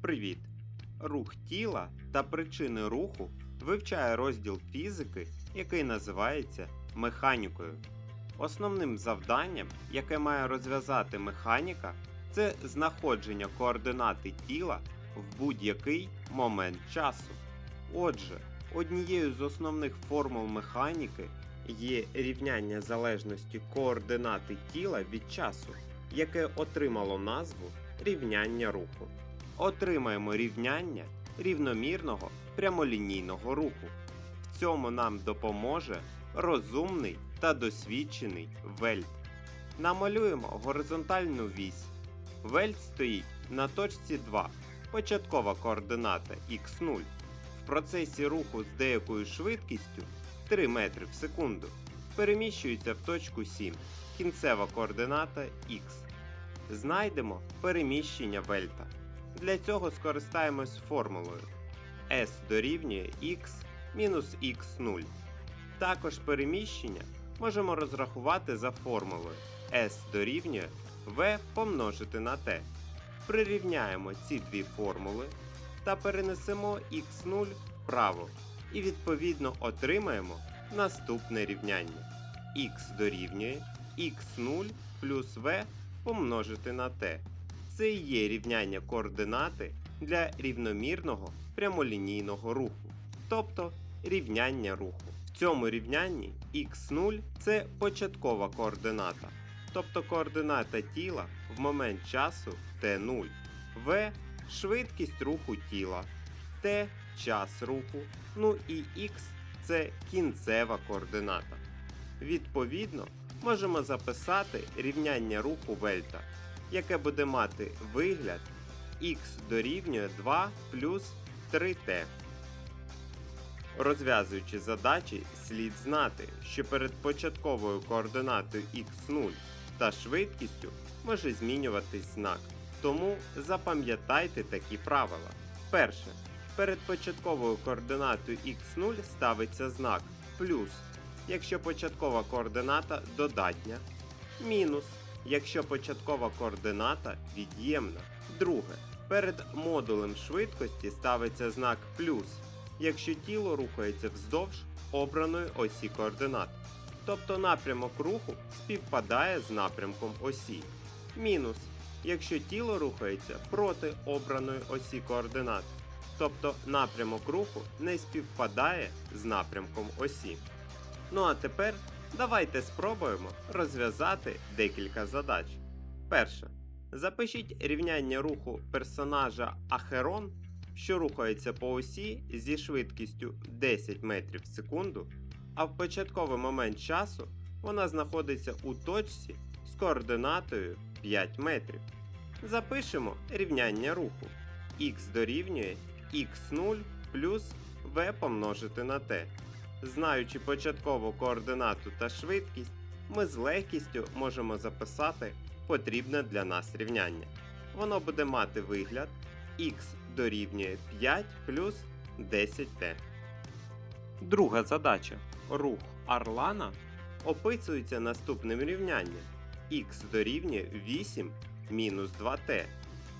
Привіт! Рух тіла та причини руху вивчає розділ фізики, який називається механікою. Основним завданням, яке має розв'язати механіка, це знаходження координати тіла в будь-який момент часу. Отже, однією з основних формул механіки є рівняння залежності координати тіла від часу, яке отримало назву рівняння руху. Отримаємо рівняння рівномірного прямолінійного руху. В цьому нам допоможе розумний та досвідчений вельт. Намалюємо горизонтальну вісь. Вельт стоїть на точці 2, початкова координата х0. В процесі руху з деякою швидкістю 3 метри в секунду переміщується в точку 7, кінцева координата х. Знайдемо переміщення вельта. Для цього скористаємось формулою S дорівнює x мінус x0. Також переміщення можемо розрахувати за формулою S дорівнює v помножити на t. Прирівняємо ці дві формули та перенесемо x0 вправо і відповідно отримаємо наступне рівняння. x дорівнює x0 плюс v помножити на t. Це і є рівняння координати для рівномірного прямолінійного руху, тобто рівняння руху. В цьому рівнянні x0 це початкова координата, тобто координата тіла в момент часу t0, v швидкість руху тіла, t час руху, ну і x це кінцева координата. Відповідно, можемо записати рівняння руху вельта, яке буде мати вигляд x дорівнює 2 плюс 3t. Розв'язуючи задачі, слід знати, що перед початковою координатою x0 та швидкістю може змінюватись знак. Тому запам'ятайте такі правила. Перше. Перед початковою координатою x0 ставиться знак плюс, якщо початкова координата додатня, мінус, якщо початкова координата від'ємна. Друге. Перед модулем швидкості ставиться знак плюс, якщо тіло рухається вздовж обраної осі координат. Тобто напрямок руху співпадає з напрямком осі. Мінус, якщо тіло рухається проти обраної осі координат. Тобто напрямок руху не співпадає з напрямком осі. Ну а тепер давайте спробуємо розв'язати декілька задач. Перше. Запишіть рівняння руху персонажа Ахерон, що рухається по осі зі швидкістю 10 метрів в секунду, а в початковий момент часу вона знаходиться у точці з координатою 5 метрів. Запишемо рівняння руху. х дорівнює x0 плюс v помножити на t. Знаючи початкову координату та швидкість, ми з легкістю можемо записати потрібне для нас рівняння. Воно буде мати вигляд x дорівнює 5 плюс 10t. Друга задача. Рух Арлана описується наступним рівнянням x дорівнює 8 мінус 2t.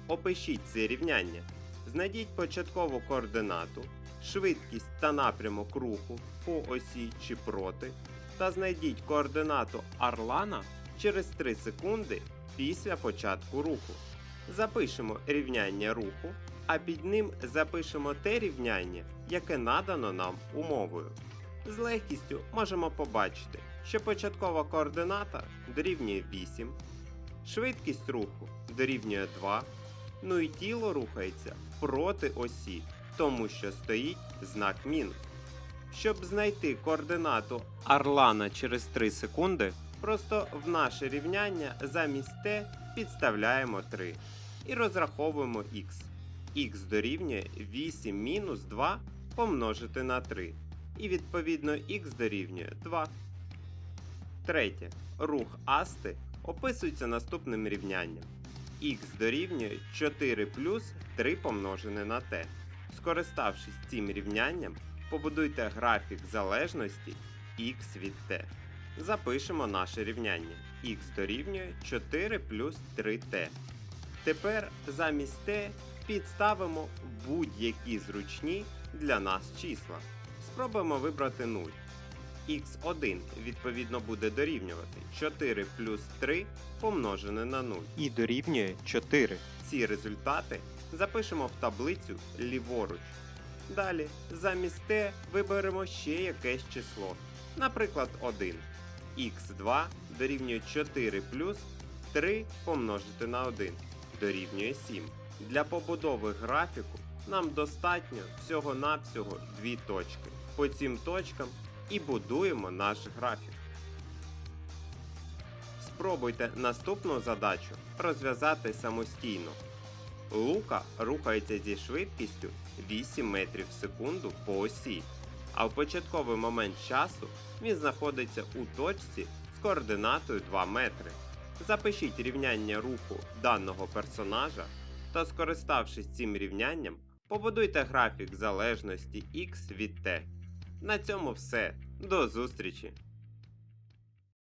Опишіть це рівняння. Знайдіть початкову координату, швидкість та напрямок руху по осі чи проти, та знайдіть координату Арлана через 3 секунди після початку руху. Запишемо рівняння руху, а під ним запишемо те рівняння, яке надано нам умовою. З легкістю можемо побачити, що початкова координата дорівнює 8, швидкість руху дорівнює 2, ну і тіло рухається проти осі, тому що стоїть знак мінус. Щоб знайти координату Арлана через 3 секунди, просто в наше рівняння замість t підставляємо 3 і розраховуємо x. x дорівнює 8 мінус 2 помножити на 3. І відповідно x дорівнює 2. Третє. Рух асти описується наступним рівнянням. x дорівнює 4 плюс 3 помножене на t. Скориставшись цим рівнянням, побудуйте графік залежності x від t. Запишемо наше рівняння. x дорівнює 4 плюс 3t. Тепер замість t підставимо будь-які зручні для нас числа. Спробуємо вибрати 0. х1 відповідно буде дорівнювати 4 плюс 3 помножене на 0. і дорівнює 4. Ці результати запишемо в таблицю ліворуч. Далі замість t виберемо ще якесь число, наприклад 1. х2 дорівнює 4 плюс 3 помножити на 1 дорівнює 7. Для побудови графіку нам достатньо всього-навсього дві точки. По цим точкам і будуємо наш графік. Спробуйте наступну задачу розв'язати самостійно. Лука рухається зі швидкістю 8 метрів в секунду по осі, а в початковий момент часу він знаходиться у точці з координатою 2 метри. Запишіть рівняння руху даного персонажа та, скориставшись цим рівнянням, побудуйте графік залежності x від t. На цьому все. До зустрічі!